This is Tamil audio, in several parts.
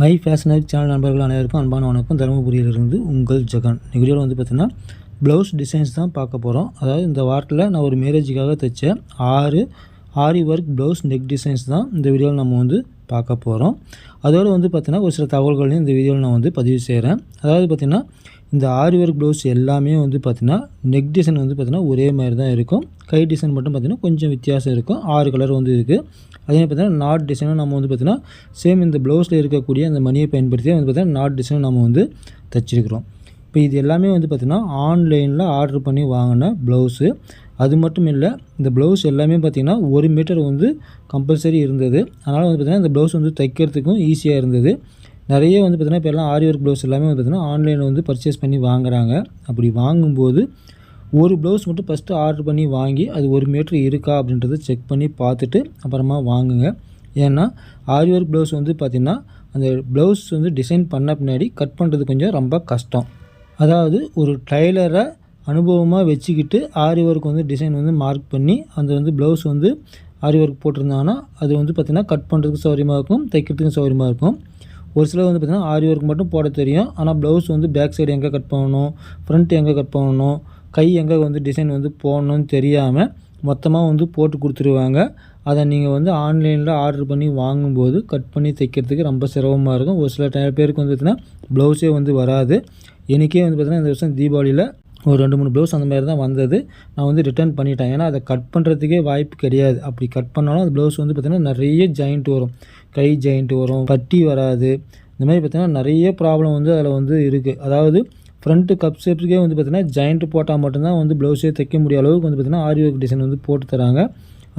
மை ஃபேஷனர் சேனல் நண்பர்கள் அனைவருக்கும் அன்பான வணக்கம். தருமபுரியிலிருந்து உங்கள் ஜெகன். நிகழ்ச்சியில் வந்து பார்த்திங்கன்னா ப்ளவுஸ் டிசைன்ஸ் தான் பார்க்க போகிறோம் அதாவது இந்த வாரத்தில் நான் ஒரு மேரேஜுக்காக தைச்ச ஆறு aari work blouse neck designs தான் இந்த வீடியோவில் நம்ம வந்து பார்க்க போகிறோம் அதோடு வந்து பார்த்திங்கன்னா ஒரு சில தகவல்களையும் இந்த வீடியோவில் நான் வந்து பதிவு செய்கிறேன் அதாவது பார்த்திங்கன்னா இந்த ஆரி ஒர்க் ப்ளவுஸ் எல்லாமே வந்து பார்த்திங்கன்னா நெக் டிசைன் வந்து பார்த்திங்கன்னா ஒரே மாதிரி தான் இருக்கும். கை டிசைன் மட்டும் பார்த்திங்கன்னா கொஞ்சம் வித்தியாசம் இருக்கும். ஆறு கலர் வந்து இருக்குது அதே பார்த்திங்கன்னா நாட் டிசைனும் நம்ம வந்து பார்த்திங்கன்னா சேம் இந்த ப்ளவுஸில் இருக்கக்கூடிய அந்த மணியை பயன்படுத்தி வந்து பார்த்திங்கன்னா நாட் டிசைனும் நம்ம வந்து தச்சிருக்கிறோம். இப்போ இது எல்லாமே வந்து பார்த்திங்கன்னா ஆன்லைனில் ஆர்டர் பண்ணி வாங்கின ப்ளவுஸு அது மட்டும் இல்லை இந்த ப்ளவுஸ் எல்லாமே பார்த்திங்கன்னா ஒரு மீட்டர் வந்து கம்பல்சரி இருந்தது. அதனால் வந்து பார்த்திங்கன்னா இந்த ப்ளவுஸ் வந்து தைக்கிறதுக்கும் ஈஸியாக இருந்தது. நிறைய வந்து பார்த்திங்கன்னா இப்போ எல்லாம் ஆரி ஒர்க் ப்ளவுஸ் எல்லாமே வந்து பார்த்திங்கன்னா ஆன்லைனில் வந்து பர்ச்சேஸ் பண்ணி வாங்குகிறாங்க அப்படி வாங்கும்போது ஒரு ப்ளவுஸ் மட்டும் ஃபஸ்ட்டு ஆர்டர் பண்ணி வாங்கி அது ஒரு மீட்ரு இருக்கா அப்படின்றத செக் பண்ணி பார்த்துட்டு அப்புறமா வாங்குங்க. ஏன்னா ஆரி ஒர்க் ப்ளவுஸ் வந்து பார்த்திங்கன்னா அந்த ப்ளவுஸ் வந்து டிசைன் பண்ண பின்னாடி கட் பண்ணுறது கொஞ்சம் ரொம்ப கஷ்டம். அதாவது ஒரு டைலரை அனுபவமாக வச்சுக்கிட்டு ஆரி ஒர்க் வந்து டிசைன் வந்து மார்க் பண்ணி அந்த வந்து ப்ளவுஸ் வந்து ஆரி ஒர்க் போட்டிருந்தாங்கன்னா அது வந்து பார்த்திங்கன்னா கட் பண்ணுறதுக்கு சௌகரியமாக இருக்கும் தைக்கிறதுக்கும் சௌகரியமாக இருக்கும். ஒரு சிலர் வந்து பார்த்திங்கன்னா ஆரி ஒர்க் மட்டும் போட தெரியும். ஆனால் ப்ளவுஸ் வந்து பேக் சைடு எங்கே கட் பண்ணணும் ஃப்ரண்ட் எங்கே கட் பண்ணணும் கை எங்கே வந்து டிசைன் வந்து போடணும்னு தெரியாமல் மொத்தமாக வந்து போட்டு கொடுத்துருவாங்க. அதை நீங்கள் வந்து ஆன்லைனில் ஆர்டர் பண்ணி வாங்கும்போது கட் பண்ணி தைக்கிறதுக்கு ரொம்ப சிரமமாக இருக்கும். ஒரு சில பேருக்கு வந்து பார்த்திங்கன்னா ப்ளவுஸே வந்து வராது. எனக்கே வந்து பார்த்திங்கன்னா இந்த வருஷம் தீபாவளியில் ஒரு ரெண்டு மூணு ப்ளவுஸ் அந்த மாதிரி தான் வந்தது. நான் வந்து ரிட்டர்ன் பண்ணிட்டேன். ஏன்னா அதை கட் பண்ணுறதுக்கே வாய்ப்பு கிடையாது. அப்படி கட் பண்ணாலும் அந்த ப்ளவுஸ் வந்து பார்த்திங்கன்னா நிறைய ஜாயிண்ட் வரும். கை ஜாயிண்ட் வரும் பட்டி வராது. இந்த மாதிரி பார்த்திங்கன்னா நிறைய ப்ராப்ளம் வந்து அதில் வந்து இருக்குது அதாவது ஃப்ரண்ட்டு கப் ஷேப்புக்கே வந்து பார்த்திங்கன்னா ஜாயிண்ட் போட்டால் மட்டும்தான் வந்து ப்ளவுஸே தைக்க முடிய அளவுக்கு வந்து பார்த்திங்கன்னா ஆரி ஒர்க் டிசைன் வந்து போட்டு தராங்க.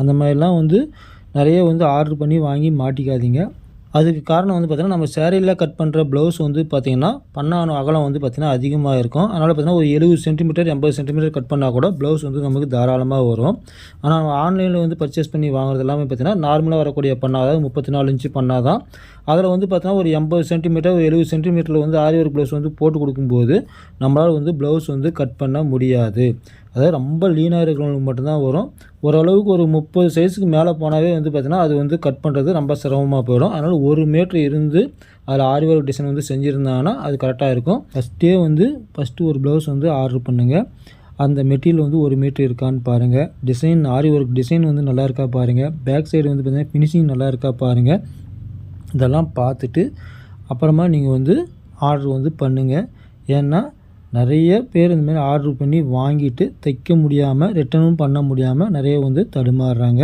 அந்த மாதிரிலாம் வந்து நிறைய வந்து ஆர்டர் பண்ணி வாங்கி மாட்டிக்காதீங்க. அதுக்கு காரணம் வந்து பார்த்திங்கன்னா நம்ம சேரீயில் கட் பண்ணுற ப்ளவுஸ் வந்து பார்த்திங்கன்னா பண்ணான அகலம் வந்து பார்த்திங்கன்னா அதிகமாக இருக்கும். அதனால் பார்த்திங்கன்னா ஒரு எழுபது சென்டிமீட்டர் எண்பது சென்டிமீட்டர் கட் பண்ணால் கூட ப்ளவுஸ் வந்து நமக்கு தாராளமாக வரும். ஆனால் ஆன்லைனில் வந்து பர்ச்சேஸ் பண்ணி வாங்குறது எல்லாமே பார்த்திங்கன்னா நார்மலாக வரக்கூடிய பண்ணால் அதாவது முப்பத்தி நாலு இன்ச்சு பண்ணால் தான் அதில் வந்து பார்த்தோன்னா ஒரு எண்பது சென்டிமீட்டர் ஒரு எழுபது சென்டிமீட்டரில் வந்து ஆரி ஒர்க் ப்ளவுஸ் வந்து போட்டு கொடுக்கும்போது நம்மளால் வந்து ப்ளவுஸ் வந்து கட் பண்ண முடியாது. அதாவது ரொம்ப லீனாக இருக்கிறவங்களுக்கு மட்டும்தான் வரும். ஓரளவுக்கு ஒரு முப்பது சைஸுக்கு மேலே போனாவே வந்து பார்த்திங்கன்னா அது வந்து கட் பண்ணுறது ரொம்ப சிரமமாக போயிடும். அதனால் ஒரு மீட்ரு இருந்து அதில் ஆரி ஒர்க் டிசைன் வந்து செஞ்சுருந்தாங்கன்னா அது கரெக்டாக இருக்கும். ஃபஸ்ட்டே வந்து ஃபஸ்ட்டு ஒரு ப்ளவுஸ் வந்து ஆர்டர் பண்ணுங்கள் அந்த மெட்டீரியல் வந்து ஒரு மீட்ரு இருக்கான்னு பாருங்கள் டிசைன் ஆரி ஒர்க் டிசைன் வந்து நல்லா இருக்கா பாருங்கள் பேக் சைடு வந்து பார்த்திங்கன்னா ஃபினிஷிங் நல்லா இருக்கா பாருங்கள் இதெல்லாம் பார்த்துட்டு அப்புறமா நீங்கள் வந்து ஆர்டர் வந்து பண்ணுங்கள் ஏன்னா நிறைய பேர் இந்தமாரி ஆர்டர் பண்ணி வாங்கிட்டு தைக்க முடியாமல் ரிட்டனும் பண்ண முடியாமல் நிறைய வந்து தடுமாறுறாங்க.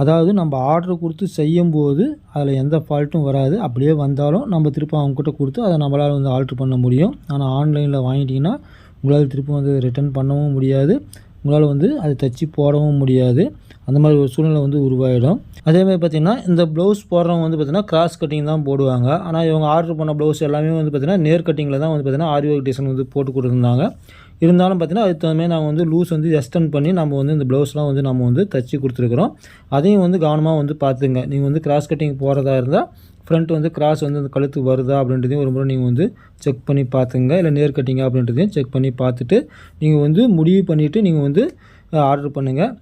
அதாவது நம்ம ஆர்டர் கொடுத்து செய்யும்போது அதில் எந்த ஃபால்ட்டும் வராது. அப்படியே வந்தாலும் நம்ம திருப்பி அவங்ககிட்ட கொடுத்து அதை நம்மளால் வந்து ஆல்ட்ரு பண்ண முடியும். ஆனால் ஆன்லைனில் வாங்கிட்டிங்கன்னா உங்களால் திருப்பி வந்து ரிட்டர்ன் பண்ணவும் முடியாது. உங்களால் வந்து அதை தைச்சி போடவும் முடியாது. அந்த மாதிரி ஒரு சூழ்நிலை வந்து உருவாகிடும் அதேமாதிரி பார்த்திங்கன்னா இந்த ப்ளவுஸ் போடுறவங்க வந்து பார்த்திங்கன்னா கிராஸ் கட்டிங் தான் போடுவாங்க. ஆனால் இவங்க ஆர்டர் பண்ண ப்ளவுஸ் எல்லாமே வந்து பார்த்திங்கன்னா நேர் கட்டிங்கில் தான் வந்து பார்த்திங்கன்னா ஆரி ஒர்க் டிசைன் வந்து போட்டு கொடுத்துருந்தாங்க. இருந்தாலும் பார்த்திங்கன்னா அதுக்கு தகுந்த நாங்கள் வந்து லூஸ் வந்து எக்ஸ்டெண்ட் பண்ணி நம்ம வந்து இந்த ப்ளவுஸ்லாம் வந்து நம்ம வந்து தச்சு கொடுத்துருக்குறோம். அதையும் வந்து கவனமாக வந்து பார்த்துங்க. நீங்கள் வந்து கிராஸ் கட்டிங் போகிறதா இருந்தால் ஃப்ரண்ட் வந்து கிராஸ் வந்து அந்த கழுத்து வருதா அப்படின்றதையும் ஒரு முறை நீங்கள் வந்து செக் பண்ணி பார்த்துங்க. இல்லை நேர் கட்டிங்க அப்படின்றதையும் செக் பண்ணி பார்த்துட்டு நீங்கள் வந்து முடிவு பண்ணிவிட்டு நீங்கள் வந்து ஆர்டர் பண்ணுங்கள்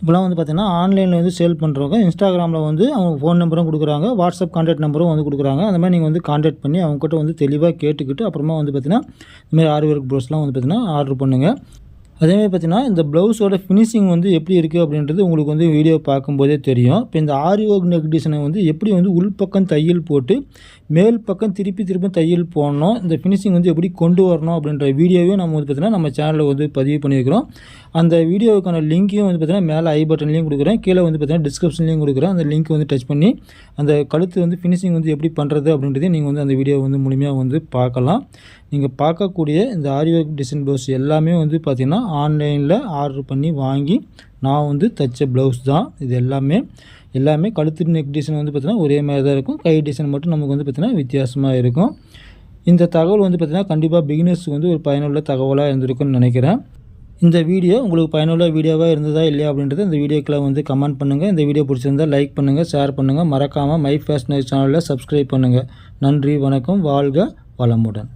இப்போலாம் வந்து பார்த்திங்கன்னா ஆன்லைனில் வந்து சேல் பண்ணுறவங்க இன்ஸ்டாகிராமில் வந்து அவங்க ஃபோன் நம்பரும் கொடுக்குறாங்க வாட்ஸ்அப் கான்டாக்ட் நம்பரும் வந்து கொடுக்குறாங்க. அந்த மாதிரி நீங்கள் வந்து கான்டாக்ட் பண்ணி அவங்ககிட்ட வந்து தெளிவாக கேட்டுக்கிட்டு அப்புறமா வந்து பார்த்திங்கன்னா இந்தமாதிரி ஆரி ஒர்க் ப்ளவுஸ்லாம் வந்து பார்த்திங்கன்னா ஆர்டர் பண்ணுங்கள் அதேமாதிரி பார்த்தீங்கன்னா இந்த ப்ளவுஸோட ஃபினிஷிங் வந்து எப்படி இருக்குது அப்படின்றது உங்களுக்கு வந்து வீடியோ பார்க்கும்போதே தெரியும். இப்போ இந்த ஆரி ஒர்க் நெக் டிசைனை வந்து எப்படி வந்து உள்பக்கம் தையல் போட்டு மேல் பக்கம் திருப்பி திருப்பி தையல் போடணும் இந்த ஃபினிஷிங் வந்து எப்படி கொண்டு வரணும் அப்படின்ற வீடியோவையும் நம்ம வந்து பார்த்திங்கன்னா நம்ம சேனலில் வந்து பதிவு பண்ணியிருக்கிறோம். அந்த வீடியோவுக்கான லிங்க்கையும் வந்து பார்த்திங்கன்னா மேலே ஐ பட்டன்லேயும் கொடுக்குறேன். கீழே வந்து பார்த்திங்கன்னா டிஸ்கிரிப்ஷன்லேயும் கொடுக்குறேன். அந்த லிங்க் வந்து டச் பண்ணி அந்த கழுத்து வந்து ஃபினிஷிங் வந்து எப்படி பண்ணுறது அப்படின்றதையும் நீங்கள் வந்து அந்த வீடியோ வந்து முழுமையாக வந்து பார்க்கலாம். நீங்கள் பார்க்கக்கூடிய இந்த ஆரி ஒர்க் டிசைன் ப்ளவுஸ் எல்லாமே வந்து பார்த்திங்கன்னா ஆன்லைனில் ஆர்டர் பண்ணி வாங்கி நான் வந்து தைச்ச ப்ளவுஸ் தான். இது எல்லாமே எல்லாமே கழுத்து நெக் டிசைன் வந்து பார்த்திங்கன்னா ஒரே மாதிரி தான் இருக்கும். கை டிசைன் மட்டும் நமக்கு வந்து பார்த்திங்கன்னா வித்தியாசமாக இருக்கும். இந்த தகவல் வந்து பார்த்திங்கன்னா கண்டிப்பாக பிகினர்ஸுக்கு வந்து ஒரு பயனுள்ள தகவலாக இருந்திருக்குன்னு நினைக்கிறேன். இந்த வீடியோ உங்களுக்கு பயனுள்ள வீடியோவாக இருந்ததா இல்லையா அப்படின்றத இந்த வீடியோக்கில் வந்து கமெண்ட் பண்ணுங்கள் இந்த வீடியோ பிடிச்சிருந்தால் லைக் பண்ணுங்கள் ஷேர் பண்ணுங்கள் மறக்காமல் மை ஃபேஷனர் சேனலில் சப்ஸ்கிரைப் பண்ணுங்கள் நன்றி வணக்கம் வாழ்க வளமுடன்.